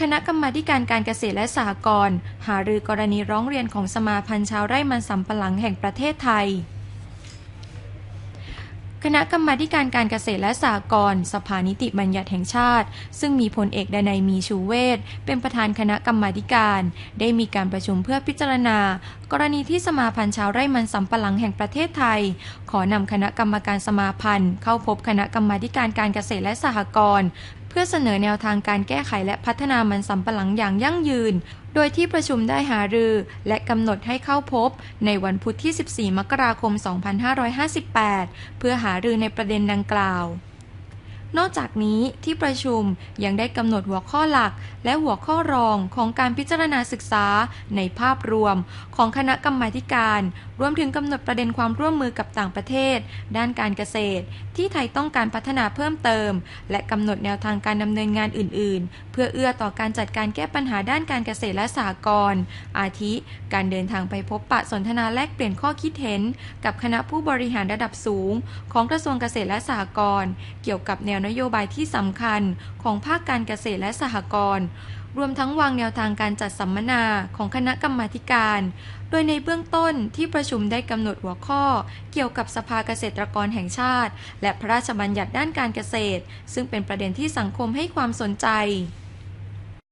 คณะกรรมาการการเกษตรและสหกรณ์หารือกรณีร้องเรียนของสมาพันธ์ชาวไร่มันสำปะหลังแห่งประเทศไทย คณะกรรมาการการเกษตรและสหกรณ์สภานิติบัญญัติแห่งชาติ ซึ่งมีพลเอกดนัยมีชูเวศเป็นประธานคณะกรรมาการ ได้มีการประชุมเพื่อพิจารณา กรณีที่สมาพันธ์ชาวไร่มันสำปะหลังแห่งประเทศไทย ขอนำคณะกรรมการสมาพันธ์ เข้าพบคณะกรรมาการการเกษตรและสหกรณ์เพื่อเสนอแนวทางการแก้ไขและพัฒนามันสำปะหลังอย่างยั่งยืน โดยที่ประชุมได้หารือ และกำหนดให้เข้าพบในวันพุธที่ 14 มกราคม 2558 เพื่อหารือในประเด็นดังกล่าว นอกจากนี้ที่ประชุมยังได้กำหนดหัวข้อหลัก และหัวข้อรองของการพิจารณาศึกษาในภาพรวม ของคณะกรรมาการ รวมถึงกำหนดประเด็นความร่วมมือกับต่างประเทศ ด้านการเกษตร ที่ไทยต้องการพัฒนาเพิ่มเติม และกำหนดแนวทางการดำเนินงานอื่น ๆ เพื่อเอื้อต่อการจัดการแก้ปัญหาด้านการเกษตรและสหกรณ์อาทิ การเดินทางไปพบปะสนทนาแลกเปลี่ยนข้อคิดเห็น กับคณะผู้บริหารระดับสูง ของกระทรวงเกษตรและสหกรณ์เกี่ยวกับแนวนโยบายที่สำคัญของภาคการเกษตรและสหกรณ์รวมทั้งวางแนวทางการจัดสัมมนาของคณะกรรมาการ โดยในเบื้องต้นที่ประชุมได้กำหนดหัวข้อ เกี่ยวกับสภาเกษตรกรแห่งชาติ และพระราชบัญญัติด้านการเกษตร ซึ่งเป็นประเด็นที่สังคมให้ความสนใจ